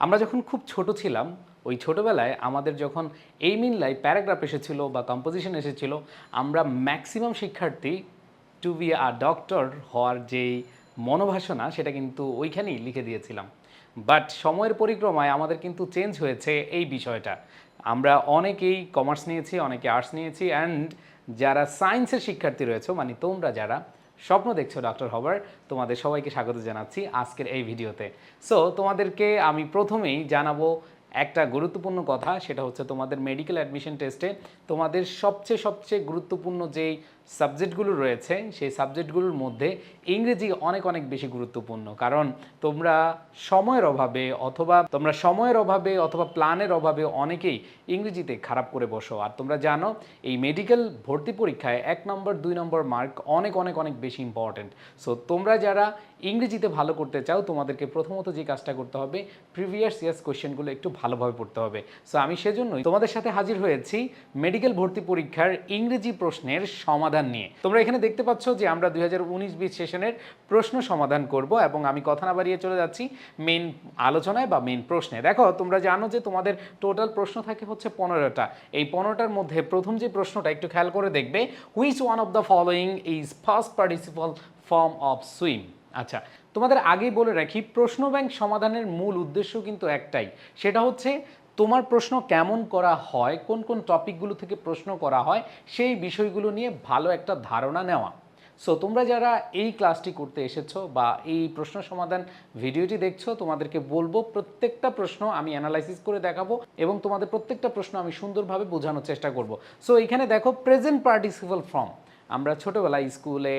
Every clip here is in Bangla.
আমরা যখন খুব ছোট ছিলাম, ওই ছোটবেলায় আমাদের যখন এই মিনলাই প্যারাগ্রাফ এসেছিল বা কম্পোজিশন এসেছিল, আমরা ম্যাক্সিমাম শিক্ষার্থী টু বি আ ডক্টর হওয়ার যেই মনোবাসনা সেটা কিন্তু ওইখানেই লিখে দিয়েছিলাম। বাট সময়ের পরিক্রমায় আমাদের কিন্তু চেঞ্জ হয়েছে এই বিষয়টা। আমরা অনেকেই কমার্স নিয়েছি, অনেকে আর্টস নিয়েছি অ্যান্ড যারা সায়েন্সের শিক্ষার্থী রয়েছে মানে তোমরা যারা স্বপ্ন দেখছ ডক্টর হবার তোমাদের সবাইকে স্বাগত জানাচ্ছি আজকের এই ভিডিওতে। সো তোমাদেরকে আমি প্রথমেই জানাব একটা গুরুত্বপূর্ণ কথা, সেটা হচ্ছে তোমাদের মেডিকেল অ্যাডমিশন টেস্টে তোমাদের সবচেয়ে সবচেয়ে গুরুত্বপূর্ণ যেই সাবজেক্টগুলো রয়েছে, সেই সাবজেক্টগুলোর মধ্যে ইংরেজি অনেক অনেক বেশি গুরুত্বপূর্ণ। কারণ তোমরা সময়ের অভাবে অথবা তোমরা সময়ের অভাবে অথবা প্ল্যানের অভাবে অনেকেই ইংরেজিতে খারাপ করে বসো। আর তোমরা জানো, এই মেডিকেল ভর্তি পরীক্ষায় এক নম্বর, দুই নম্বর মার্ক অনেক অনেক অনেক বেশি ইম্পর্ট্যান্ট সো তোমরা যারা ইংরেজিতে ভালো করতে চাও, তোমাদেরকে প্রথমত যে কাজটা করতে হবে প্রিভিয়াস ইয়ার্স কোয়েশ্চেনগুলো একটু ভালোভাবে পড়তে হবে। সো আমি সেজন্যই তোমাদের সাথে হাজির হয়েছি মেডিকেল ভর্তি পরীক্ষার ইংরেজি প্রশ্নের সমাধান নিয়ে। তোমরা এখানে দেখতে পাচ্ছ যে আমরা দুই হাজার উনিশ বিশ সেশনের প্রশ্ন সমাধান করব এবং আমি কথা না বাড়িয়ে চলে যাচ্ছি মেন আলোচনায় বা মেন প্রশ্নে। দেখো, তোমরা জানো যে তোমাদের টোটাল প্রশ্ন থাকে হচ্ছে পনেরোটা। এই পনেরোটার মধ্যে প্রথম যে প্রশ্নটা একটু খেয়াল করে দেখবে which one of the following is first participle form of swim আচ্ছা তোমাদের আগেই বলে রাখি প্রশ্ন ব্যাংক সমাধানের মূল উদ্দেশ্য কিন্তু একটাই। সেটা হচ্ছে তোমার প্রশ্ন কেমন করা হয়, কোন কোন টপিকগুলো থেকে প্রশ্ন করা হয়, সেই বিষয়গুলো নিয়ে ভালো একটা ধারণা নেওয়া। সো তোমরা যারা এই ক্লাসটি করতে এসেছ বা এই প্রশ্ন সমাধান ভিডিওটি দেখছ, তোমাদেরকে বলব প্রত্যেকটা প্রশ্ন আমি অ্যানালাইসিস করে দেখাবো এবং তোমাদের প্রত্যেকটা প্রশ্ন আমি সুন্দরভাবে বোঝানোর চেষ্টা করব। সো এখানে দেখো প্রেজেন্ট পার্টিসিপাল ফর্ম আমরা ছোটোবেলায় স্কুলে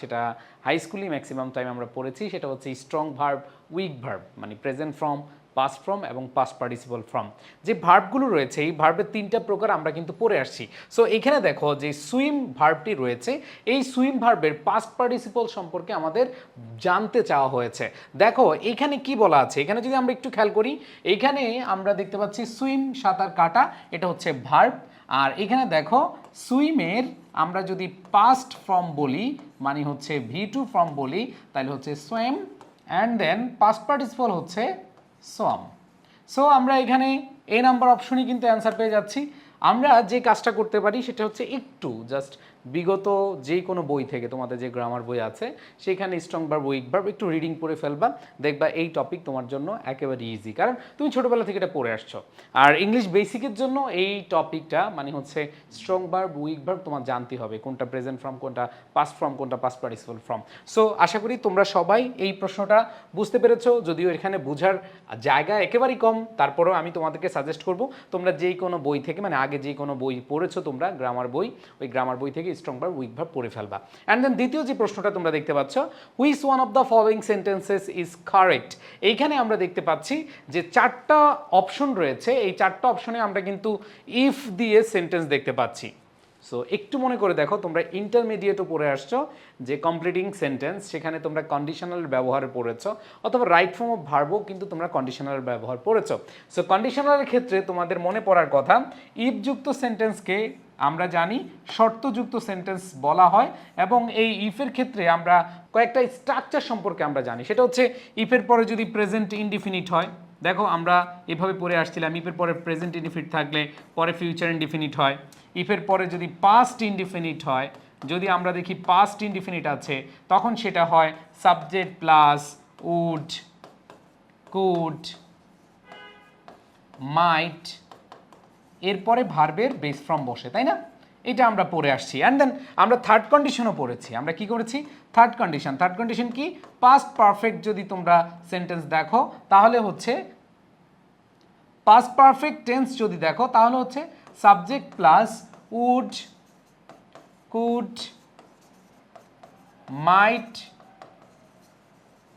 সেটা হাই স্কুলই ম্যাক্সিমাম টাইম আমরা পড়েছি, সেটা হচ্ছে স্ট্রং ভার্ব উইক ভার্ব মানে প্রেজেন্ট ফর্ম পাস্ট ফর্ম এবং পাস্ট পার্টিসিপাল ফর্ম যে ভার্বগুলো রয়েছে, এই ভার্বের তিনটা প্রকার আমরা কিন্তু পড়ে আসছি। সো এখানে দেখো যে সুইম ভার্বটি রয়েছে, এই সুইম ভার্বের পাস্ট পার্টিসিপাল সম্পর্কে আমাদের জানতে চাওয়া হয়েছে। দেখো, এখানে কি বলা আছে? এখানে যদি আমরা একটু খেয়াল করি, এখানে আমরা দেখতে পাচ্ছি সুইম সাঁতার কাটা, এটা হচ্ছে ভার্ব আর এখানে দেখো সুইমের আমরা যদি পাস্ট ফর্ম বলি মানে হচ্ছে ভি টু ফর্ম বলি, তাহলে হচ্ছে swam and then past participle হচ্ছে সোয়াম সো আমরা এখানে এ নাম্বার অপশনই কিন্তু অ্যান্সার পেয়ে যাচ্ছি। আমরা যে কাজটা করতে পারি সেটা হচ্ছে একটু জাস্ট বিগত যে কোনো বই থেকে তোমাদের যে গ্রামার বই আছে, সেখানে স্ট্রং ভার্ব উইক ভার্ব একটু রিডিং পড়ে ফেলবা। দেখবা এই টপিক তোমার জন্য একেবারে ইজি কারণ তুমি ছোটোবেলা থেকে এটা পড়ে আসছো। আর ইংলিশ বেসিকের জন্য এই টপিকটা মানে হচ্ছে স্ট্রং ভার্ব উইক ভার্ব তোমার জানতে হবে, কোনটা প্রেজেন্ট ফর্ম কোনটা পাস্ট ফর্ম কোনটা পাস্ট পার্টিসিপাল ফর্ম সো আশা করি তোমরা সবাই এই প্রশ্নটা বুঝতে পেরেছ। যদিও এখানে বোঝার জায়গা একেবারেই কম, তারপরেও আমি তোমাদেরকে সাজেস্ট করব, তোমরা যেই কোনো বই থেকে মানে আগে যেই কোনো বই পড়েছো তোমরা গ্রামার বই, ওই গ্রামার বই থেকে স্ট্রং ভার্ব উইক ভার্ব পড়ে ফেলবা। অ্যান্ড দেন দ্বিতীয় যে প্রশ্নটা তোমরা দেখতে পাচ্ছ which one of the following sentences is correct এইখানে আমরা দেখতে পাচ্ছি যে চারটা অপশন রয়েছে। এই চারটা অপশনে আমরা কিন্তু ইফ দিয়ে সেন্টেন্স দেখতে পাচ্ছি। সো একটু মনে করে দেখো, তোমরা ইন্টারমিডিয়েটও পড়ে আসছো, যে কমপ্লিটিং সেন্টেন্স সেখানে তোমরা কন্ডিশনাল ব্যবহার পড়েছো, অথবা রাইট ফর্ম অফ ভার্বও কিন্তু তোমরা কন্ডিশনাল ব্যবহার পড়েছো। সো কন্ডিশনালের ক্ষেত্রে তোমাদের মনে পড়ার কথা ইফযুক্ত সেন্টেন্সকে আমরা জানি শর্তযুক্ত সেন্টেন্স বলা হয় এবং এই ইফের ক্ষেত্রে আমরা কয়েকটা স্ট্রাকচার সম্পর্কে আমরা জানি। সেটা হচ্ছে ইফের পরে যদি প্রেজেন্ট ইনডিফিনিট হয়, দেখো আমরা এভাবে পড়ে আসছিলাম ইফের পরে প্রেজেন্ট ইনডিফিনিট থাকলে পরে ফিউচার ইনডিফিনিট হয়। ইফের পরে যদি পাস্ট ইনডিফিনিট হয়, যদি আমরা দেখি পাস্ট ইনডিফিনিট আছে, তখন সেটা হয় subject plus would could might এরপরে ভার্বের বেস ফর্ম বসে, তাই না? এটা আমরা পড়ে আসছি। অ্যান্ড দেন আমরা থার্ড কন্ডিশনও পড়েছি। আমরা কি করেছি? থার্ড কন্ডিশন থার্ড কন্ডিশন কি? পাস্ট পারফেক্ট যদি তোমরা সেন্টেন্স দেখো, তাহলে হচ্ছে পাস্ট পারফেক্ট টেন্স যদি দেখো, তাহলে হচ্ছে subject plus would could might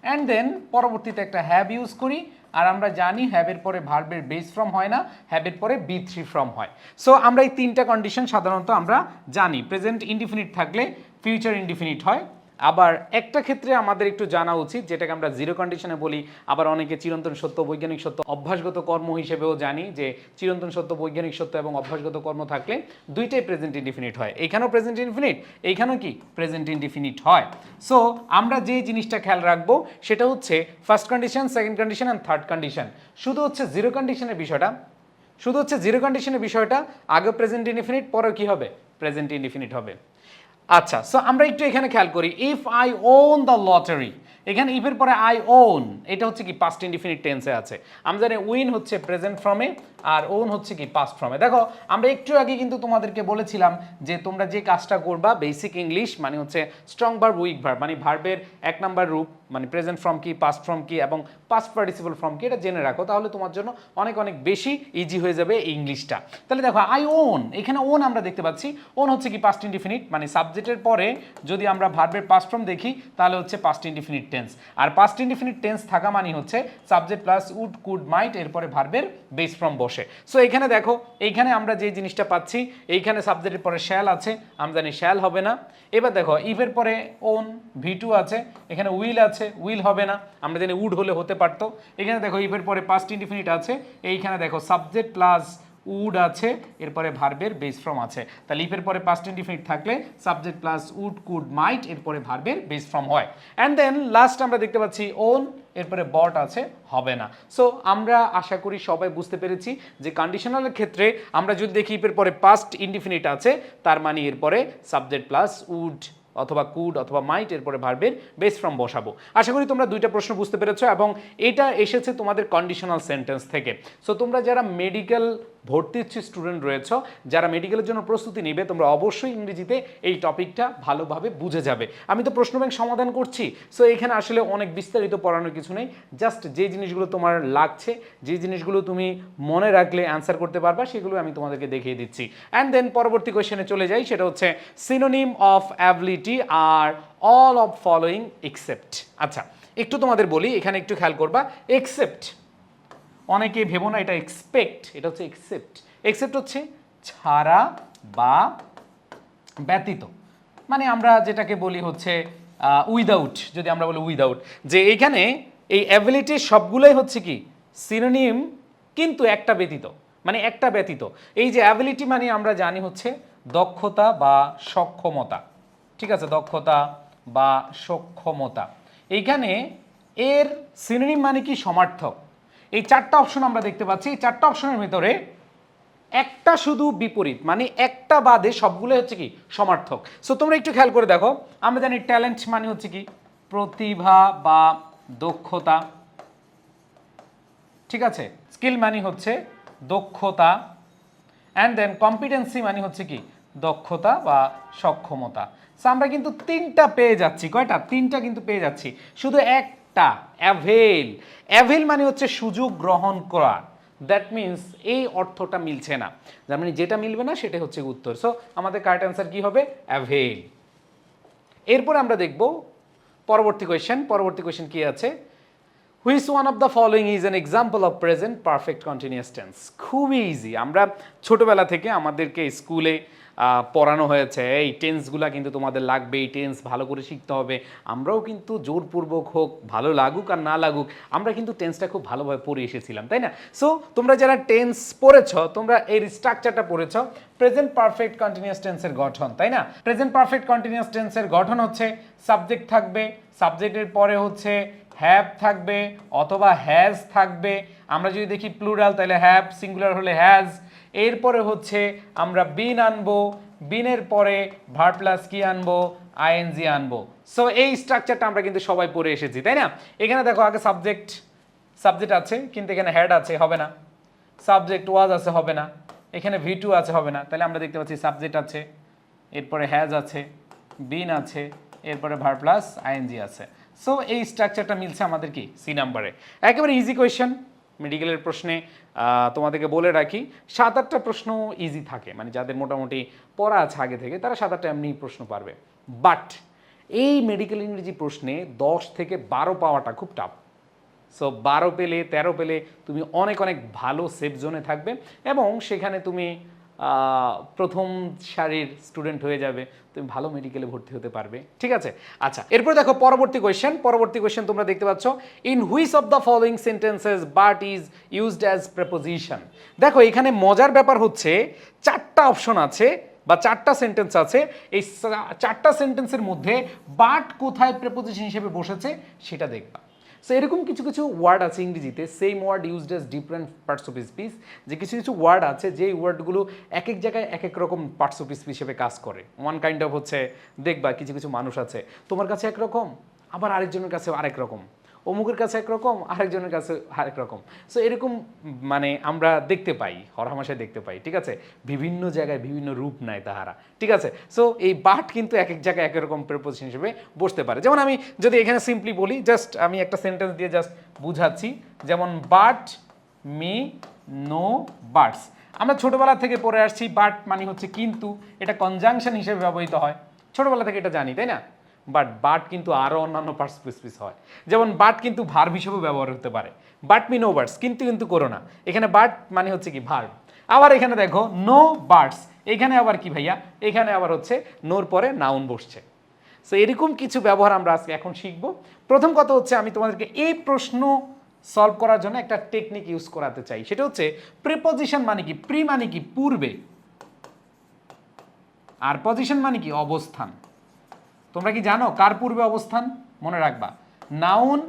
and then পরবর্তীতে একটা হ্যাভ ইউজ করি। আর আমরা জানি হ্যাবের পরে ভার্বের বেস ফর্ম হয় না হ্যাবের পরে বি থ্রি ফর্ম হয়। সো আমরা এই তিনটা কন্ডিশন সাধারণত আমরা জানি। প্রেজেন্ট ইনডিফিনিট থাকলে ফিউচার ইনডিফিনিট হয়। আবার একটা ক্ষেত্রে আমাদের একটু জানা উচিত, যেটাকে আমরা জিরো কন্ডিশনে বলি, আবার অনেকে চিরন্তন সত্য, বৈজ্ঞানিক সত্য, অভ্যাসগত কর্ম হিসেবেও জানি যে চিরন্তন সত্য, বৈজ্ঞানিক সত্য এবং অভ্যাসগত কর্ম থাকলে দুইটাই প্রেজেন্ট ইনডিফিনিট হয়। এখানেও প্রেজেন্ট ইনফিনিট এইখানেও কি? প্রেজেন্ট ইনডিফিনিট হয়। সো আমরা যে জিনিসটা খেয়াল রাখব, সেটা হচ্ছে first condition second condition and third condition শুধু হচ্ছে জিরো কন্ডিশনের বিষয়টা, শুধু হচ্ছে জিরো কন্ডিশনের বিষয়টা আগে প্রেজেন্ট ইনডিফিনিট পরে কি হবে? প্রেজেন্ট ইনডিফিনিট হবে। আচ্ছা সো আমরা একটু এখানে খেয়াল করি if I won the lottery এখানে ইফের পরে আই ওন এটা হচ্ছে কি পাস্ট ইনডিফিনিট টেন্সে আছে। আমরা জানি উইন হচ্ছে প্রেজেন্ট ফর্মে আর ওন হচ্ছে কি পাস্ট ফর্মে দেখো, আমরা একটু আগে কিন্তু তোমাদেরকে বলেছিলাম যে তোমরা যে কাজটা করবা বেসিক ইংলিশ মানে হচ্ছে স্ট্রং ভার্ব উইক ভার্ব মানে ভার্বের এক নাম্বার রূপ মানে প্রেজেন্ট ফর্ম কি পাস্ট ফর্ম কি, এবং পাস্ট পার্টিসিপল ফর্ম কি, এটা জেনে রাখো, তাহলে তোমার জন্য অনেক অনেক বেশি ইজি হয়ে যাবে ইংলিশটা তাহলে দেখো আই ওন এখানে ওন আমরা দেখতে পাচ্ছি। ওন হচ্ছে কি পাস্ট ইনডিফিনিট মানে সাবজেক্টের পরে যদি আমরা ভার্বের পাস্ট ফর্ম দেখি, তাহলে হচ্ছে পাস্ট ইনডিফিনিট টেন্স আর পাস্ট ইনডিফিনিট টেন্স থাকা মানে হচ্ছে subject plus would could might এরপরে ভার্বের বেস ফ্রম বসে। সো এখানে দেখো এইখানে আমরা যে জিনিসটা পাচ্ছি, এইখানে সাবজেক্টের পরে শ্যাল আছে আমরা জানি শ্যাল হবে না। এবার দেখো ইভের পরে ওন ভিটু আছে, এখানে উইল আছে উইল হবে না। আমরা জানি উড হলে হতে পারতো। এখানে দেখো ইভের পরে পাস্ট ইনডিফিনিট আছে, এইখানে দেখো সাবজেক্ট প্লাস উড আছে, এরপরে ভার্বের বেস ফর্ম আছে। তাহলে ইফের পরে পাস্ট ইনডিফিনিট থাকলে subject plus would could might এরপরে ভার্বের বেস ফর্ম হয়। অ্যান্ড দেন লাস্ট আমরা দেখতে পাচ্ছি ওন এরপরে বট আছে, হবে না। সো আমরা আশা করি সবাই বুঝতে পেরেছি যে কন্ডিশনালের ক্ষেত্রে আমরা যদি দেখি ইফের পরে পাস্ট ইনডিফিনিট আছে, তার মানে এরপরে সাবজেক্ট প্লাস উড অথবা কুড অথবা মাইট এরপরে ভার্বের বেস ফ্রম বসাবো। আশা করি তোমরা দুইটা প্রশ্ন বুঝতে পেরেছ এবং এটা এসেছে তোমাদের কন্ডিশনাল সেন্টেন্স থেকে। সো তোমরা যারা মেডিকেল ভর্তি ইচ্ছু স্টুডেন্ট রয়েছে, যারা মেডিকেলের জন্য প্রস্তুতি নেবে, তোমরা অবশ্যই ইংরেজিতে এই টপিকটা ভালোভাবে বুঝে যাবে। আমি তো প্রশ্ন ব্যাংক সমাধান করছি সো এখানে আসলে অনেক বিস্তারিত পড়ানোর কিছু নেই। জাস্ট যে জিনিসগুলো তোমার লাগছে, যে জিনিসগুলো তুমি মনে রাখলে অ্যান্সার করতে পারবা, সেগুলো আমি তোমাদেরকে দেখিয়ে দিচ্ছি। অ্যান্ড দেন পরবর্তী কোয়েশ্চেনে চলে যাই, সেটা হচ্ছে সিনোনিম অফ অ্যাবিলিটি আর অল অফ ফলোয়িং এক্সেপ্ট আচ্ছা একটু তোমাদের বলি, এখানে একটু খেয়াল করবা এক্সেপ্ট অনেকে ভেবো না, এটা এক্সপেক্ট এটা হচ্ছে এক্সেপ্ট এক্সেপ্ট হচ্ছে ছাড়া বা ব্যতীত। মানে আমরা যেটাকে বলি হচ্ছে উইদাউট যদি আমরা বলি উইদাউট যে এইখানে এই অ্যাবিলিটির সবগুলোই হচ্ছে কি সিনোনিম কিন্তু একটা ব্যতীত। মানে একটা ব্যতীত। এই যে অ্যাবিলিটি মানে আমরা জানি হচ্ছে দক্ষতা বা সক্ষমতা। ঠিক আছে? দক্ষতা বা সক্ষমতা। এইখানে এর সিনোনিম মানে কি? সমার্থক। এই চারটা অপশন আমরা দেখতে পাচ্ছি। এই চারটা অপশনের ভিতরে একটা শুধু বিপরীত মানে একটা বাদে সবগুলো হচ্ছে কি? সমার্থক। সো তোমরা একটু খেয়াল করে দেখো, আমরা জানি ট্যালেন্ট মানে হচ্ছে কি? প্রতিভা বা দক্ষতা। ঠিক আছে? স্কিল মানে হচ্ছে দক্ষতা। অ্যান্ড দেন কম্পিটেন্সি মানে হচ্ছে কি? দক্ষতা বা সক্ষমতা। সো আমরা কিন্তু তিনটা পেয়ে যাচ্ছি। কয়টা? তিনটা কিন্তু পেয়ে যাচ্ছি। শুধু একটা অ্যাভেল। অ্যাভেল মানে হচ্ছে সুযোগ গ্রহণ করা। দ্যাট মিন্স এই অর্থটা মিলছে না। যার মানে যেটা মিলবে না সেটা হচ্ছে উত্তর। সো আমাদের কারেক্ট অ্যান্সার কী হবে? অ্যাভেল। এরপর আমরা দেখব পরবর্তী কোয়েশ্চেন পরবর্তী কোয়েশ্চেন কী আছে? Which one of the following is an example of present perfect continuous tense খুবই ইজি আমরা ছোটবেলা থেকে আমাদেরকে স্কুলে পড়ানো হয়েছে। এই টেন্সগুলা কিন্তু তোমাদের লাগবে, এই টেন্স ভালো করে শিখতে হবে। আমরাও কিন্তু জোরপূর্বক হোক, ভালো লাগুক আর না লাগুক, আমরা কিন্তু টেন্সটা খুব ভালোভাবে পড়ে এসেছিলাম, তাই না? সো তোমরা যারা টেন্স পড়েছ, তোমরা এর স্ট্রাকচারটা পড়েছ প্রেজেন্ট পারফেক্ট কন্টিনিউয়াস টেন্সের গঠন, তাই না? প্রেজেন্ট পারফেক্ট কন্টিনিউয়াস টেন্সের গঠন হচ্ছে সাবজেক্ট থাকবে সাবজেক্টের পরে হচ্ছে হ্যাভ থাকবে অথবা হ্যাজ থাকবে। আমরা যদি দেখি প্লুরাল তাহলে হ্যাভ সিঙ্গুলার হলে হ্যাজ এরপরে হচ্ছে আমরা বিন আনব বিনের পরে ভার প্লাস কি আনব আইএনজি আনব। সো এই স্ট্রাকচারটা আমরা কিন্তু সবাই পড়ে এসেছি, তাই না? এখানে দেখো আগে সাবজেক্ট সাবজেক্ট আছে, কিন্তু এখানে হ্যাড আছে, হবে না। সাবজেক্ট ওয়াজ আছে, হবে না। এখানে ভি টু আছে, হবে না। তাহলে আমরা দেখতে পাচ্ছি সাবজেক্ট আছে, এরপরে হ্যাজ আছে বিন আছে, এরপরে ভার প্লাস আইএনজি আছে। সো এই স্ট্রাকচারটা মিলছে আমাদের কি? সি নাম্বারে একেবারে ইজি কোয়েশ্চেন মেডিকেলের প্রশ্নে তোমাদেরকে বলে রাখি, সাত আটটা প্রশ্ন ইজি থাকে। মানে যাদের মোটামুটি পড়া আছে আগে থেকে, তারা সাত আটটা এমনি প্রশ্ন পারবে। বাট এই মেডিকেল ইংরেজি প্রশ্নে দশ থেকে বারো পাওয়াটা খুব টাফ সো বারো পেলে, তেরো পেলে তুমি অনেক অনেক ভালো সেফ জোনে থাকবে এবং সেখানে তুমি প্রথম সারির স্টুডেন্ট হয়ে যাবে। তুমি ভালো মেডিকেলে ভর্তি হতে পারবে। ঠিক আছে? আচ্ছা এরপর দেখো পরবর্তী কোয়েশ্চেন পরবর্তী কোয়েশ্চেন তোমরা দেখতে পাচ্ছ। In which of the following sentences but is used as preposition দেখো, এখানে মজার ব্যাপার হচ্ছে, চারটা অপশন আছে বা চারটা সেন্টেন্স আছে। এই চারটা সেন্টেন্সের মধ্যে বাট কোথায় প্রেপোজিশন হিসেবে বসেছে, সেটা দেখবা। সো এরকম কিছু কিছু ওয়ার্ড আছে ইংরেজিতে same word use as different parts of speech যে কিছু কিছু ওয়ার্ড আছে যে ওয়ার্ডগুলো এক এক জায়গায় এক এক রকম পার্টস অফ স্পিচ হিসেবে কাজ করে। ওয়ান কাইন্ড অফ হচ্ছে, দেখবা, কিছু কিছু মানুষ আছে, তোমার কাছে একরকম, আবার আরেকজনের কাছে আরেক রকম। অমুকের কাছে একরকম, আরেকজনের কাছে আরেক রকম সো এরকম মানে আমরা দেখতে পাই, হরহামাশায় দেখতে পাই, ঠিক আছে? বিভিন্ন জায়গায় বিভিন্ন রূপ নেয় তাহারা, ঠিক আছে? সো এই বাট কিন্তু এক এক জায়গায় এক রকম প্রেপোজিশন হিসেবে বসতে পারে। যেমন আমি যদি এখানে সিম্পলি বলি জাস্ট আমি একটা সেন্টেন্স দিয়ে জাস্ট বুঝাচ্ছি, যেমন, বাট মি নো বার্ডস আমরা ছোটবেলা থেকে পড়ে আসছি, বাট মানে হচ্ছে কিন্তু, এটা কনজাংশন হিসেবে ব্যবহৃত হয়। ছোটবেলা থেকে এটা জানি, তাই না? বাট বাট কিন্তু আরও অন্যান্য পার্টস হয়। যেমন বাট কিন্তু ভার্ব হিসেবে ব্যবহার হতে পারে। বাট মি নো বার্ডস কিন্তু কিন্তু করো না। এখানে বাট মানে হচ্ছে কি ভার্ব আবার এখানে দেখো নো বার্ডস এখানে আবার কি ভাইয়া? এখানে আবার হচ্ছে নোর পরে নাউন বসছে। সো এরকম কিছু ব্যবহার আমরা আজকে এখন শিখব। প্রথম কথা হচ্ছে আমি তোমাদেরকে এই প্রশ্ন সলভ করার জন্য একটা টেকনিক ইউজ করাতে চাই। সেটা হচ্ছে প্রিপজিশন মানে কি প্রি মানে কি পূর্বে, আর পজিশন মানে কি অবস্থান। তোমরা কি জানো কার পূর্বে অবস্থান? মনে রাখবা। নাউন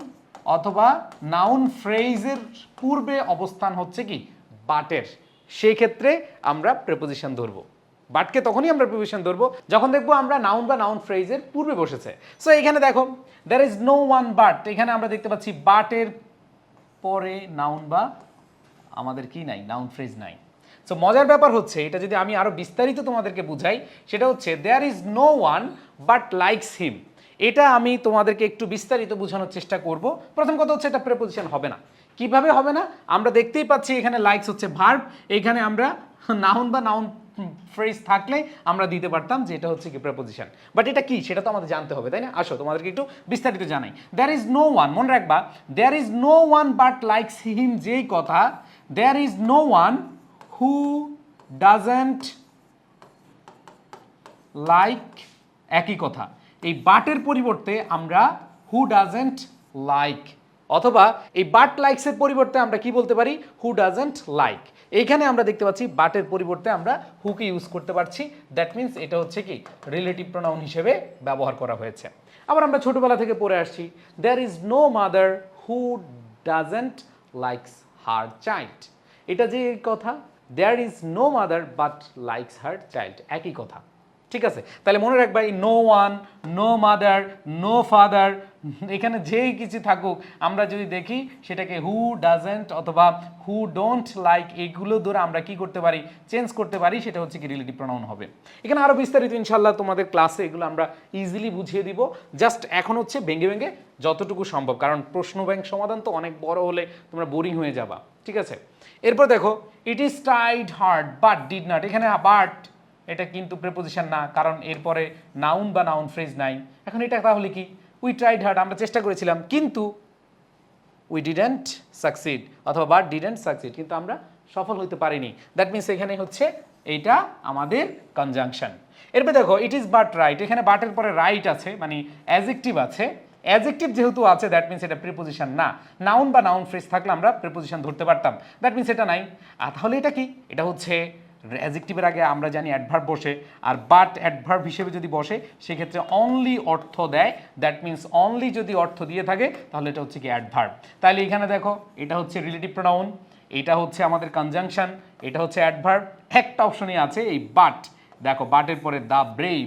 অথবা নাউন ফ্রেজের পূর্বে অবস্থান হচ্ছে কি? বাটের। সেই ক্ষেত্রে আমরা প্রেপোজিশন ধরবো। বাটকে তখনই আমরা প্রেপোজিশন ধরবো যখন দেখব আমরা নাউন বা নাউন ফ্রেজের পূর্বে বসেছে। সো এখানে দেখো there is no one but এখানে আমরা দেখতে পাচ্ছি বাটের পরে নাউন বা আমাদের কি নাই? নাউন ফ্রেজ নাই। সো মজার ব্যাপার হচ্ছে, এটা যদি আমি আরও বিস্তারিত তোমাদেরকে বুঝাই, সেটা হচ্ছে there is no one but likes him এটা আমি তোমাদেরকে একটু বিস্তারিত বোঝানোর চেষ্টা করব। প্রথম কথা হচ্ছে, এটা প্রেপোজিশন হবে না। কীভাবে হবে না? আমরা দেখতেই পাচ্ছি, এখানে লাইকস হচ্ছে ভার্ব এখানে আমরা নাউন বা নাউন ফ্রেজ থাকলে আমরা দিতে পারতাম যে এটা হচ্ছে কি প্রেপোজিশন বাট এটা কি? সেটা তো আমাদের জানতে হবে, তাই না? আসো, তোমাদেরকে একটু বিস্তারিত জানাই। দ্যার ইজ নো ওয়ান মনে রাখবা there is no one but likes him যেই কথা there is no one who doesn't like একই কথা। এই বাটের পরিবর্তে আমরা হু ডাজেন্ট লাইক অথবা এই বাট লাইকসের পরিবর্তে আমরা কি বলতে পারি? হু ডাজেন্ট লাইক এইখানে আমরা দেখতে পাচ্ছি বাটের পরিবর্তে আমরা হুকে ইউজ করতে পারছি। দ্যাট মিন্স এটা হচ্ছে কি? রিলেটিভ প্রোনাউন হিসেবে ব্যবহার করা হয়েছে। আবার আমরা ছোটবেলা থেকে পড়ে আসছি। There is no mother who doesn't likes her child এটা যে কথা there is no mother but likes her child একই কথা। ঠিক আছে? তাহলে মনে রাখবা এই no one no mother no father এখানে যেই কিছু থাকুক, আমরা যদি দেখি, সেটাকে হু ডাজেন্ট অথবা হু ডোন্ট লাইক এগুলো ধরে আমরা কি করতে পারি চেঞ্জ করতে পারি, সেটা হচ্ছে কি রিলেটিভ প্রোনাউন হবে। এখানে আরও বিস্তারিত ইনশাল্লাহ তোমাদের ক্লাসে এগুলো আমরা ইজিলি বুঝিয়ে দিব। জাস্ট এখন হচ্ছে ভেঙে ভেঙে যতটুকু সম্ভব, কারণ প্রশ্ন ব্যাংক সমাধান তো অনেক বড় হলে তোমরা বোরিং হয়ে যাবা। ঠিক আছে? এরপর দেখো it is tied hard but did not এখানে বাট এটা কিন্তু প্রেপোজিশন না, কারণ এরপরে নাউন বা নাউন ফ্রেজ নাই। এখন এটা তাহলে কি? উই ট্রাইড হার্ড আমরা চেষ্টা করেছিলাম, কিন্তু উই ডিডেন্ট সাকসিড অথবা বাট ডিডেন্ট সাকসিড কিন্তু আমরা সফল হতে পারিনি। দ্যাট মিনস এখানে হচ্ছে এইটা আমাদের কনজাংশন এরপর দেখো ইট ইজ বাট রাইট এখানে বাটের পরে রাইট আছে মানে অ্যাজেক্টিভ আছে। অ্যাজেক্টিভ যেহেতু আছে দ্যাট মিনস এটা প্রিপোজিশন না। নাউন বা নাউন ফ্রেজ থাকলে আমরা প্রিপোজিশন ধরতে পারতাম। দ্যাট মিনস এটা নাই। আর তাহলে এটা কি? এটা হচ্ছে অ্যাজেক্টিভের আগে আমরা জানি অ্যাডভার্ব বসে, আর বাট অ্যাডভার্ব হিসেবে যদি বসে, সেক্ষেত্রে অনলি অর্থ দেয়। দ্যাট মিনস অনলি যদি অর্থ দিয়ে থাকে, তাহলে এটা হচ্ছে কি অ্যাডভার্ব তাহলে এখানে দেখো, এটা হচ্ছে রিলেটিভ প্রোনাউন এটা হচ্ছে আমাদের কনজাংশন এটা হচ্ছে অ্যাডভার্ব একটা অপশনই আছে এই বাট দেখো বাটের পরে দ্য ব্রেভ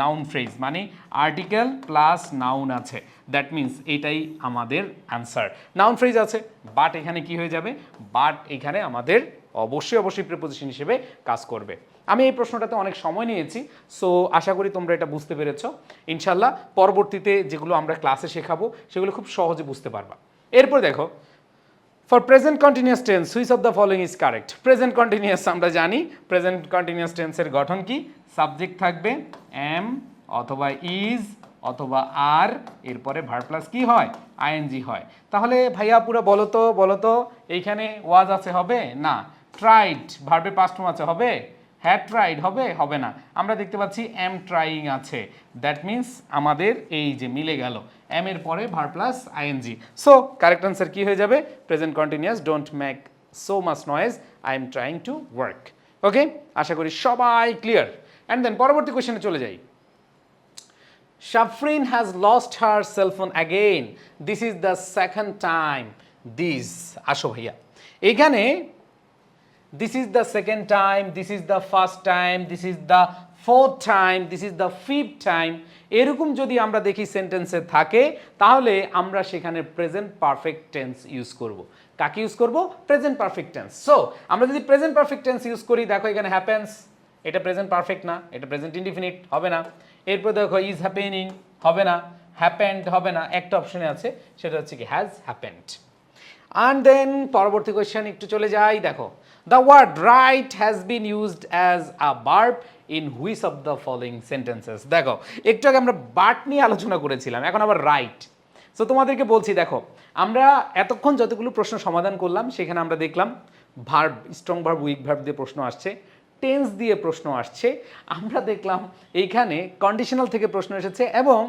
নাউন ফ্রেজ মানে আর্টিকেল প্লাস নাউন আছে। দ্যাট মিন্স এটাই আমাদের অ্যান্সার নাউন ফ্রেজ আছে বাট এখানে কি হয়ে যাবে? বাট এখানে আমাদের অবশ্যই অবশ্যই প্রিপোজিশন হিসেবে কাজ করবে। আমি এই প্রশ্নটাতে অনেক সময় নিয়েছি সো আশা করি তোমরা এটা বুঝতে পেরেছ। ইনশাল্লাহ পরবর্তীতে যেগুলো আমরা ক্লাসে শেখাবো, সেগুলো খুব সহজে বুঝতে পারবা। এরপর দেখো for present continuous tense which of the following is correct present continuous আমরা জানি প্রেজেন্ট কন্টিনিউয়াস টেন্সের গঠন কি? সাবজেক্ট থাকবে এম অথবা ইজ অথবা আর এরপরে ভার প্লাস কি হয়? আইএনজি হয়। তাহলে ভাইয়া পুরো বলো তো বলো তো, এইখানে ওয়াজ আছে হবে? না। ট্রাইড ভার্বে পাস্টম আছে হবে? হ্যাড ট্রাইড হবে হবে না। আমরা দেখতে পাচ্ছি এম ট্রাইং আছে। দ্যাট মিন্স আমাদের এই যে মিলে গেল। এম এর পরে verb plus ING so correct answer কি হয়ে যাবে? Present continuous don't make so much noise I am trying to work okay আশা করি সবাই ক্লিয়ার অ্যান্ড দেন পরবর্তী কোয়েশনে চলে যাই। Shafrin has lost her phone again. This is the second time. This. আসো ভাইয়া। এখানে this is the second time, this is the first time, this is the fourth time, this is the fifth time. এরকম যদি আমরা দেখি সেন্টেন্সে থাকে তাহলে আমরা সেখানে প্রেজেন্ট পারফেক্ট টেন্স ইউজ করব। কাকে ইউজ করব? প্রেজেন্ট পারফেক্ট টেন্স সো আমরা যদি প্রেজেন্ট পারফেক্ট টেন্স ইউজ করি দেখো এখানে হ্যাপেন্স এটা প্রেজেন্ট পারফেক্ট না এটা প্রেজেন্ট ইনডিফিনিট হবে না। এরপর দেখো ইজ হ্যাপেনিং হবে না। হ্যাপেন্ড হবে না। একটা অপশনে আছে সেটা হচ্ছে কি হ্যাজ হ্যাপেন্ড অ্যান্ড দেন পরবর্তী কোয়েশ্চেন একটু চলে যাই দেখো। The word right has been used as a verb in which of the following sentences দেখো, একটু আগে আমরা বার্ট নিয়ে আলোচনা করেছিলাম, এখন আবার রাইট সো তোমাদেরকে বলছি, দেখো, আমরা এতক্ষণ যতগুলো প্রশ্ন সমাধান করলাম, সেখানে আমরা দেখলাম verb strong verb weak verb দিয়ে প্রশ্ন আসছে টেন্স দিয়ে প্রশ্ন আসছে। আমরা দেখলাম এইখানে কন্ডিশনাল থেকে প্রশ্ন এসেছে এবং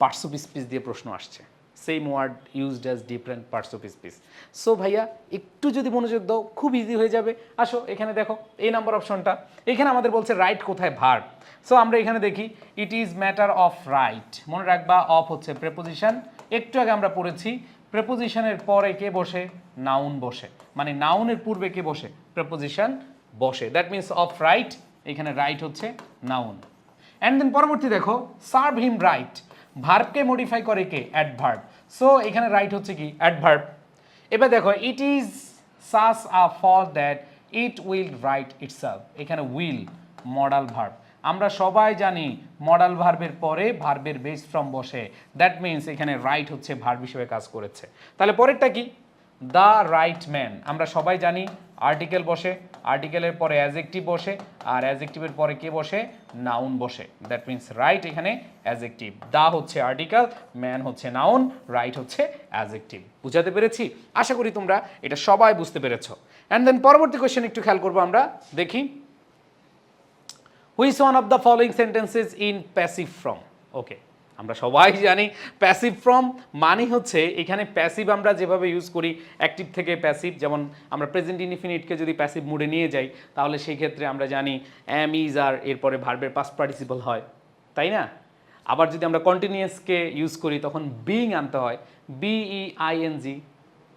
পার্টস অফ স্পিচ দিয়ে প্রশ্ন আসছে। Same word used as different parts of speech so ভাইয়া, একটু যদি মনোযোগ দাও, খুব ইজি হয়ে যাবে। আসো, এখানে দেখো, এই নাম্বার অপশনটা এখানে আমাদের বলছে রাইট কোথায়? ভার্ব সো আমরা এখানে দেখি it is matter of right মনে রাখবা অফ হচ্ছে প্রেপোজিশন একটু আগে আমরা পড়েছি প্রেপোজিশনের পরে কে বসে? নাউন বসে। মানে নাউনের পূর্বে কে বসে? প্রেপোজিশন বসে। দ্যাট মিনস অফ রাইট এখানে রাইট হচ্ছে নাউন অ্যান্ড দেন পরবর্তী দেখো সার্ভ হিম রাইট ভার্বকে মডিফাই করে কে? অ্যাডভার্ব সো এখানে রাইট হচ্ছে কি? অ্যাডভার্ব এবার দেখো it is such a fall that it will right itself এখানে উইল মডাল ভার্ব আমরা সবাই জানি মডাল ভার্বের পরে ভার্বের বেস ফ্রম বসে। দ্যাট মিন্স এখানে রাইট হচ্ছে ভার্ব হিসেবে কাজ করেছে। তাহলে পরেরটা কি? দ্য রাইট ম্যান আমরা সবাই জানি আর্টিকেল বসে আর্টিকেলের পরে অ্যাজেক্টিভ বসে, আর অ্যাজেক্টিভের পরে কে বসে? নাউন বসে। দ্যাট মিনস রাইট এখানে অ্যাজেক্টিভ দা হচ্ছে আর্টিকেল ম্যান হচ্ছে নাউন রাইট হচ্ছে অ্যাজেক্টিভ বুঝাতে পেরেছি? আশা করি তোমরা এটা সবাই বুঝতে পেরেছ। অ্যান্ড দেন পরবর্তী কোয়েশ্চেন একটু খেয়াল করব আমরা। দেখি। Which one of the following sentences in passive form okay আমরা সবাই জানি প্যাসিভ ফ্রম মানে হচ্ছে এখানে প্যাসিভ আমরা যেভাবে ইউজ করি অ্যাক্টিভ থেকে প্যাসিভ যেমন আমরা প্রেজেন্ট ইনফিনিটকে যদি প্যাসিভ মুডে নিয়ে যাই, তাহলে সেই ক্ষেত্রে আমরা জানি অ্যাম ইজ আর এরপরে ভার্বের পাস্ট পার্টিসিপল হয়, তাই না? আবার যদি আমরা কন্টিনিউয়াসকে ইউজ করি, তখন বিং আনতে হয় B E I N G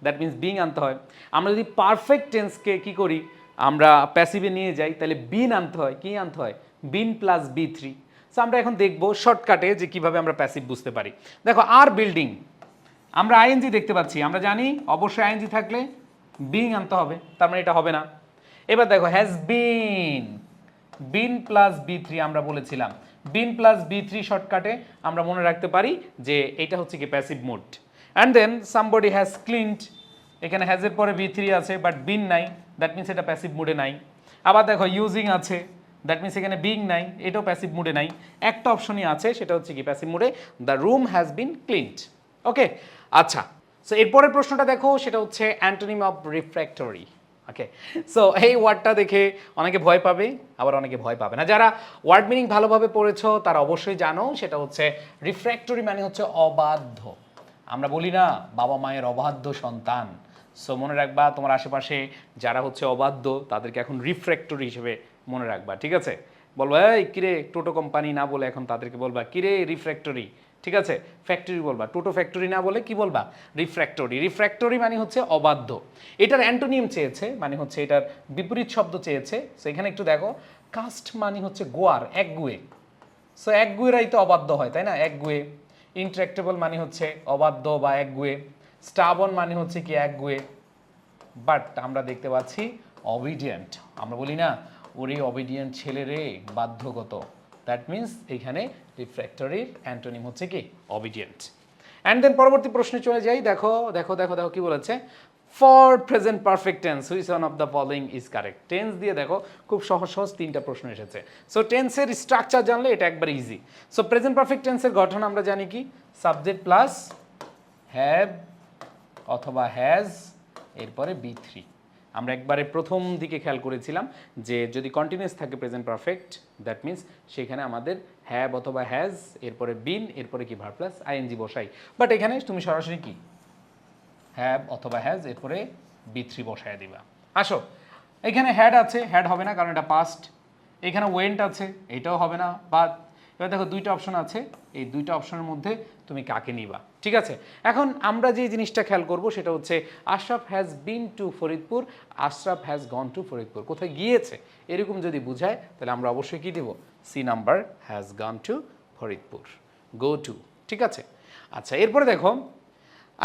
that means being আনতে হয়। আমরা যদি পারফেক্ট টেন্সকে কি করি, আমরা প্যাসিভে নিয়ে যাই, তাহলে বিন আনতে হয়, কি আনতে হয়? Been plus V three so আমরা এখন দেখব শর্টকাটে যে কীভাবে আমরা প্যাসিভ বুঝতে পারি। দেখো আর বিল্ডিং আমরা আইএনজি দেখতে পাচ্ছি। আমরা জানি অবশ্যই আইএনজি থাকলে বিং আনতে হবে, তার মানে এটা হবে না। এবার দেখো has been been plus V three আমরা বলেছিলাম। বিন প্লাস বি থ্রি শর্টকাটে আমরা মনে রাখতে পারি যে এটা হচ্ছে কি passive mode and then somebody has cleaned এখানে হ্যাজের পরে বি থ্রি আছে বাট বিন নাই। দ্যাট মিনস এটা প্যাসিভ মুডে নাই। আবার দেখো ইউজিং আছে। দ্যাট মিনস এখানে বিং নাই, এটাও প্যাসিভ মুডে নাই। একটা অপশনই আছে, সেটা হচ্ছে কি প্যাসিভ মুডে the room has been cleaned okay আচ্ছা সো এরপরের প্রশ্নটা দেখো, সেটা হচ্ছে antonym of refractory. Okay so এই ওয়ার্ডটা দেখে অনেকে ভয় পাবে, আবার অনেকে ভয় পাবে না। যারা ওয়ার্ড মিনিং ভালোভাবে পড়েছো, তারা অবশ্যই জানো, সেটা হচ্ছে রিফ্র্যাক্টরি মানে হচ্ছে অবাধ্য। আমরা বলি না, বাবা মায়ের অবাধ্য সন্তান। সো মনে রাখবা, তোমার আশেপাশে যারা হচ্ছে অবাধ্য, তাদেরকে এখন রিফ্র্যাক্টরি হিসেবে মনে রাখবা, ঠিক আছে? বলব, এই কিরে, টোটো কোম্পানি না বলে এখন তাদেরকে বলবা, কিরে রিফ্র্যাক্টরি ঠিক আছে? ফ্যাক্টরি বলবা, টোটো ফ্যাক্টরি না বলে কি বলবা? রিফ্র্যাক্টরি রিফ্র্যাক্টরি মানে হচ্ছে অবাধ্য। এটার অ্যান্টোনিয়াম চেয়েছে মানে হচ্ছে এটার বিপরীত শব্দ চেয়েছে। সো এখানে একটু দেখো, কাস্ট মানে হচ্ছে গোয়ার, একগুয়ে। সো একগুয়েরাই তো অবাধ্য হয়, তাই না? একগুয়ে। ইন্টারেক্টেবল মানে হচ্ছে অবাধ্য বা একগুয়ে। স্টাবন মানে হচ্ছে কি একগুয়ে। বাট আমরা দেখতে পাচ্ছি অবিডিয়েন্ট আমরা বলি না ওরে অবিডিয়েন্ট ছেলে রে, বাধ্যগত। দ্যাট মিন্স এখানে রিফ্র্যাক্টরির অ্যান্টোনিম হচ্ছে কি? অবিডিয়েন্ট অ্যান্ড দেন পরবর্তী প্রশ্নে চলে যাই। দেখো দেখো দেখো দেখো কি বলেছে? For present perfect tense which one of the following is correct tense দিয়ে দেখো, খুব সহজ সহজ তিনটা প্রশ্ন এসেছে। সো টেন্সের স্ট্রাকচার জানলে এটা একবার ইজি সো প্রেজেন্ট পারফেক্ট টেন্সের গঠন আমরা জানি কি? সাবজেক্ট প্লাস হ্যাভ অথবা হ্যাজ এরপরে বি থ্রি আমরা একবারে প্রথম দিকে খেয়াল করেছিলাম যে যদি কন্টিনিউয়াস থাকে প্রেজেন্ট পারফেক্ট দ্যাট মিন্স সেখানে আমাদের হ্যাভ অথবা হ্যাজ এরপরে বিন এরপরে কি ভার প্লাস আইএনজি বসাই। বাট এখানে তুমি সরাসরি কি? হ্যাভ অথবা হ্যাজ এরপরে বি থ্রি বসায় দিবা। আসো, এখানে হ্যাড আছে হ্যাড হবে না কারণ এটা পাস্ট এখানে ওয়েন্ট আছে, এটাও হবে না বা এবার দেখো দুইটা অপশন আছে, এই দুইটা অপশনের মধ্যে তুমি কাকে নিবা? ঠিক আছে? এখন আমরা যে জিনিসটা খেয়াল করব সেটা হচ্ছে Ashraf has been to Faridpur, Ashraf has gone to Faridpur. কোথায় গিয়েছে? এরকম যদি বুঝায়, তাহলে আমরা অবশ্যই কি দেব? C number has gone to Faridpur. Go to ঠিক আছে? আচ্ছা এরপরে দেখো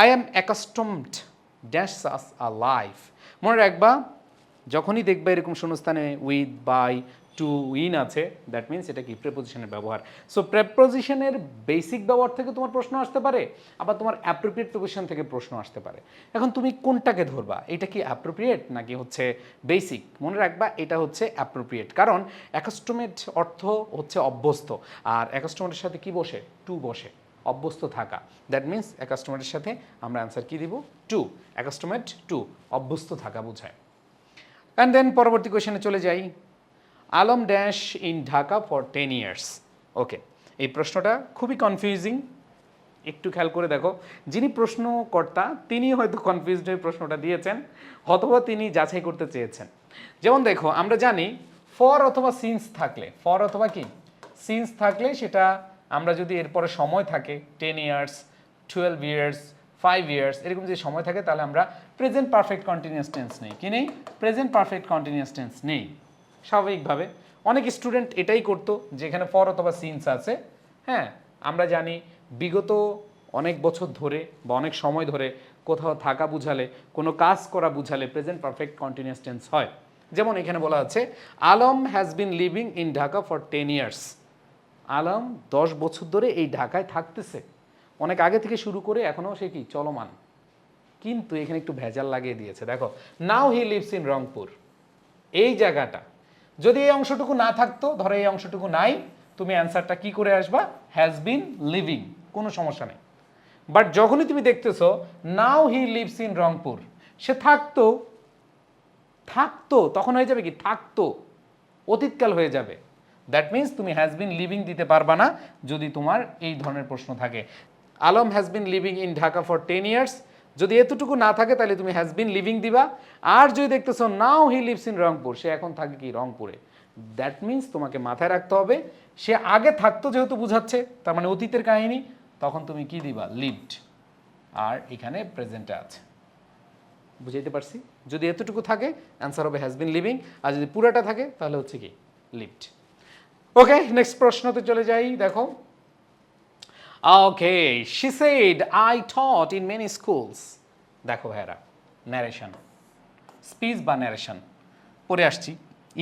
I am accustomed dash us a life মনে রাখবা, যখনই দেখবা এরকম শূন্যস্থানে উইথ বাই টু উইন আছে দ্যাট মিন্স এটা কি প্রেপোজিশনের ব্যবহার। সো প্রেপোজিশনের বেসিক ব্যবহার থেকে তোমার প্রশ্ন আসতে পারে, আবার তোমার অ্যাপ্রোপ্রিয়েট প্রেপোজিশন থেকে প্রশ্ন আসতে পারে। এখন তুমি কোনটাকে ধরবা? এটা কি অ্যাপ্রোপ্রিয়েট নাকি হচ্ছে বেসিক মনে রাখবা, এটা হচ্ছে অ্যাপ্রোপ্রিয়েট কারণ অ্যাকাস্টমেট অর্থ হচ্ছে অভ্যস্ত, আর অ্যাকাস্টমেটের সাথে কি বসে? টু বসে। অভ্যস্ত থাকা। দ্যাট মিন্স অ্যাকাস্টমেটের সাথে আমরা অ্যান্সার কি দিব? টু অ্যাকাস্টমেট টু অভ্যস্ত থাকা বোঝায়। অ্যান্ড দেন পরবর্তী কোয়েশনে চলে যাই। Alam dash in Dhaka for ten years. Okay, এই প্রশ্নটা খুবই কনফিউজিং একটু খেয়াল করে দেখো, যিনি প্রশ্নকর্তা তিনি হয়তো কনফিউজড হয়ে প্রশ্নটা দিয়েছেন, অথবা তিনি যাচাই করতে চেয়েছেন। যেমন দেখো, আমরা জানি ফর অথবা সিন্স থাকলে ফর অথবা কি? সিন্স থাকলে সেটা আমরা যদি এরপরে সময় থাকে ten years twelve years five years এরকম যদি সময় থাকে, তাহলে আমরা প্রেজেন্ট পারফেক্ট কন্টিনিউস টেন্স নেই। কি নেই? প্রেজেন্ট পারফেক্ট কন্টিনিউস টেন্স নেই। স্বাভাবিকভাবে। অনেক স্টুডেন্ট এটাই করতো, যেখানে ফর অথবা সিন্স আছে। হ্যাঁ আমরা জানি বিগত অনেক বছর ধরে বা অনেক সময় ধরে কোথাও থাকা বুঝালে, কোনো কাজ করা বুঝালে প্রেজেন্ট পারফেক্ট কন্টিনিউয়াস টেন্স হয়। যেমন এখানে বলা আছে, Alam has been living in Dhaka for ten years Alam দশ বছর ধরে এই ঢাকায় থাকতেছে। অনেক আগে থেকে শুরু করে এখনও সে কি চলমান। কিন্তু এখানে একটু ভেজাল লাগিয়ে দিয়েছে। দেখো now he lives in Rangpur. এই জায়গাটা যদি এই অংশটুকু না থাকতো, ধরো এই অংশটুকু নাই, তুমি অ্যান্সারটা কি করে আসবা? হ্যাজ বিন লিভিং কোনো সমস্যা নেই। বাট যখনই তুমি দেখতেছো now he lives in Rangpur. সে থাকতো থাকতো, তখন হয়ে যাবে কি? থাকতো। অতীতকাল হয়ে যাবে। দ্যাট মিন্স তুমি হ্যাজ বিন লিভিং দিতে পারবা না, যদি তোমার এই ধরনের প্রশ্ন থাকে। Alam has been living in Dhaka for ten years যদি এতটুকু না থাকে, তাহলে তুমি হ্যাজ বিন লিভিং দিবা। আর যদি দেখতেছো now he lives in Rangpur, সে এখন থাকে কি রংপুরে। দ্যাট মিন্স তোমাকে মাথায় রাখতে হবে, সে আগে থাকতো যেহেতু বুঝাচ্ছে, তার মানে অতীতের কাহিনী, তখন তুমি কি দিবা? লিভড আর এখানে প্রেজেন্টে আছে। বুঝাইতে পারছি? যদি এতটুকু থাকে অ্যান্সার হবে হ্যাজ বিন লিভিং আর যদি পুরাটা থাকে, তাহলে হচ্ছে কি লিভড ওকে নেক্সট প্রশ্নতে চলে যাই, দেখো। Okay she said I taught in many schools দেখো ভাইরা ন্যারেশন স্পিচ বা ন্যারেশন পড়ে আসছি।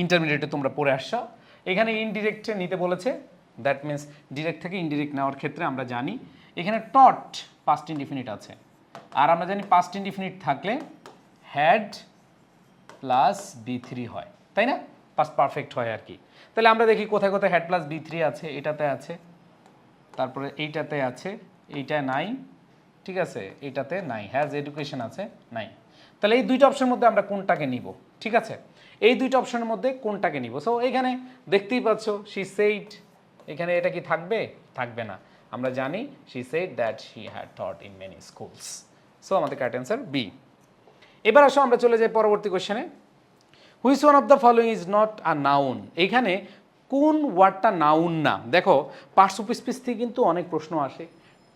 ইন্টারমিডিয়েটে তোমরা পড়ে আসছো। এখানে ইনডিরেক্টে নিতে বলেছে। দ্যাট মিন্স ডিরেক্ট থেকে ইনডিরেক্ট নেওয়ার ক্ষেত্রে আমরা জানি, এখানে টট পাস্ট ইনডিফিনিট আছে। আর আমরা জানি পাস্ট ইনডিফিনিট থাকলে হ্যাড প্লাস বি থ্রি হয়। তাই না? পাস্ট পারফেক্ট হয় আর কি। তাহলে আমরা দেখি কোথায় কোথায় হ্যাড প্লাস বি থ্রি আছে, এটাতে আছে। তারপরে এইটাতে আছে, এইটা নাই, ঠিক আছে? এইটাতে নাই হ্যাজ এডুকেশন আছে, নাই। তাহলে এই দুইটা অপশনের মধ্যে আমরা কোনটাকে নিব? ঠিক আছে? এই দুইটা অপশনের মধ্যে কোনটাকে নিব? সো এখানে দেখতেই পাচ্ছ শি সেইড এখানে এটা কি থাকবে? থাকবে না। আমরা জানি she said that she had taught in many schools so আমাদের কারেক্ট অ্যান্সার বি এবার আসো, আমরা চলে যাই পরবর্তী কোশ্চেনে which one of the following is not a noun এখানে কোন ওয়ার্ডটা নাউন না? দেখো পার্টস অফ স্পিচ থেকে কিন্তু অনেক প্রশ্ন আসে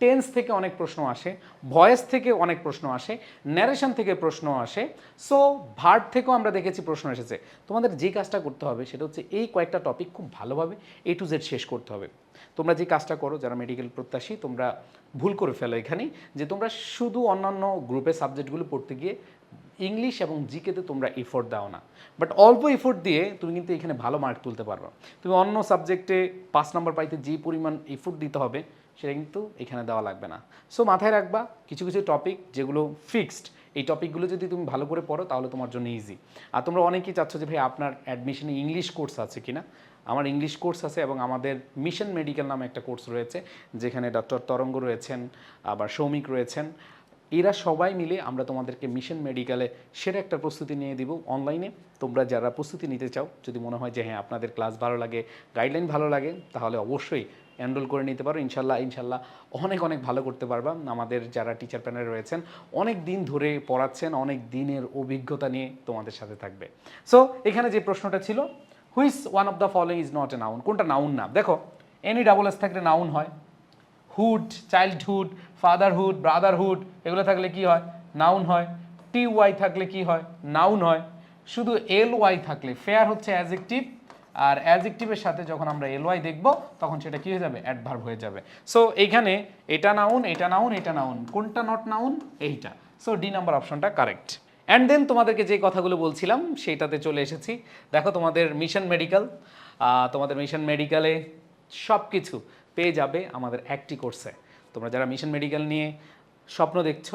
টেন্স থেকে অনেক প্রশ্ন আসে ভয়েস থেকে অনেক প্রশ্ন আসে ন্যারেশন থেকে প্রশ্ন আসে সো ভার্ড থেকেও আমরা দেখেছি প্রশ্ন এসেছে। তোমাদের যে কাজটা করতে হবে সেটা হচ্ছে এই কয়েকটা টপিক খুব ভালোভাবে এ টু জেড শেষ করতে হবে। তোমরা যে কাজটা করো, যারা মেডিকেল প্রত্যাশী, তোমরা ভুল করে ফেলো এখানেই যে তোমরা শুধু অন্যান্য গ্রুপের সাবজেক্টগুলো পড়তে গিয়ে ইংলিশ এবং জিকেতে তোমরা এফোর্ট দাও না। বাট অল্প এফোর্ট দিয়ে তুমি কিন্তু এখানে ভালো মার্ক তুলতে পারবে। তুমি অন্য সাবজেক্টে পাঁচ নাম্বার পাইতে যে পরিমাণ এফোর্ট দিতে হবে, সেটা কিন্তু এখানে দেওয়া লাগবে না। সো মাথায় রাখবা, কিছু কিছু টপিক যেগুলো ফিক্সড এই টপিকগুলো যদি তুমি ভালো করে পড়ো, তাহলে তোমার জন্য ইজি আর তোমরা অনেকেই চাচ্ছ যে, ভাই, আপনার অ্যাডমিশনে ইংলিশ কোর্স আছে কিনা? আমার ইংলিশ কোর্স আছে এবং আমাদের মিশন মেডিকেল নামে একটা কোর্স রয়েছে, যেখানে ডক্টর তরঙ্গ রয়েছেন, আবার সৌমিক রয়েছেন। এরা সবাই মিলে আমরা তোমাদেরকে মিশন মেডিকেলে সেরা একটা প্রস্তুতি নিয়ে দিব অনলাইনে তোমরা যারা প্রস্তুতি নিতে চাও, যদি মনে হয় যে হ্যাঁ আপনাদের ক্লাস ভালো লাগে গাইডলাইন ভালো লাগে, তাহলে অবশ্যই এনরোল করে নিতে পারো। ইনশাল্লাহ ইনশাল্লাহ অনেক অনেক ভালো করতে পারবা। আমাদের যারা টিচার প্যানেল রয়েছেন, অনেক দিন ধরে পড়াচ্ছেন, অনেক দিনের অভিজ্ঞতা নিয়ে তোমাদের সাথে থাকবে। সো এখানে যে প্রশ্নটা ছিল which one of the following is not a noun কোনটা নাউন না? দেখো এনি ডাবল এস থাকলে নাউন হয়। হুড চাইল্ডহুড ফাদারহুড ব্রাদারহুড এগুলো থাকলে কি হয়? নাউন হয়। টি ওয়াই থাকলে কি হয়? নাউন হয়। শুধু এল ওয়াই থাকলে ফেয়ার হচ্ছে অ্যাজেক্টিভ আর অ্যাজেক্টিভের সাথে যখন আমরা এল ওয়াই দেখব, তখন সেটা কি হয়ে যাবে? অ্যাডভার্ব হয়ে যাবে। সো এইখানে এটা নাউন এটা নাউন এটা নাউন কোনটা নট নাউন এইটা। সো ডি নাম্বার অপশনটা কারেক্ট অ্যান্ড দেন তোমাদেরকে যে কথাগুলো বলছিলাম, সেইটাতে চলে এসেছি। দেখো তোমাদের মিশন মেডিকেল তোমাদের মিশন মেডিকেলে সব কিছু পেয়ে যাবে আমাদের একটি কোর্সে তোমরা যারা মিশন মেডিকেল নিয়ে স্বপ্ন দেখছ,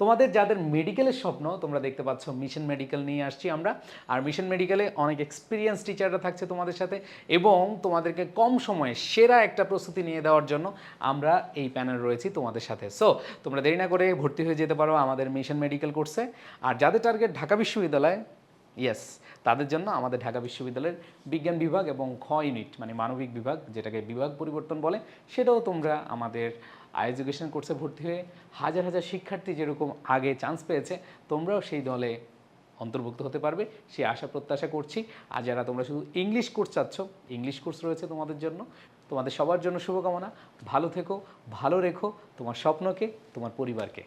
তোমাদের যাদের মেডিকেলের স্বপ্ন, তোমরা দেখতে পাচ্ছ মিশন মেডিকেল নিয়ে আসছি আমরা। আর মিশন মেডিকেলে অনেক এক্সপিরিয়েন্স টিচাররা থাকছে তোমাদের সাথে এবং তোমাদেরকে কম সময়ে সেরা একটা প্রস্তুতি নিয়ে দেওয়ার জন্য আমরা এই প্যানেল রয়েছি তোমাদের সাথে। সো তোমরা দেরি না করে ভর্তি হয়ে যেতে পারো আমাদের মিশন মেডিকেল কোর্সে আর যাদের টার্গেট ঢাকা বিশ্ববিদ্যালয় ইয়েস তাদের জন্য আমাদের ঢাকা বিশ্ববিদ্যালয়ের বিজ্ঞান বিভাগ এবং খ ইউনিট মানে মানবিক বিভাগ, যেটাকে বিভাগ পরিবর্তন বলে, সেটাও তোমরা আমাদের এডুকেশন কোর্সে ভর্তি হয়ে হাজার হাজার শিক্ষার্থী যেরকম আগে চান্স পেয়েছে, তোমরাও সেই দলে অন্তর্ভুক্ত হতে পারবে। সেই আশা প্রত্যাশা করছি। আর যারা তোমরা শুধু ইংলিশ কোর্স চাচ্ছ ইংলিশ কোর্স রয়েছে তোমাদের জন্য। তোমাদের সবার জন্য শুভকামনা। ভালো থেকো, ভালো রেখো তোমার স্বপ্নকে, তোমার পরিবারকে।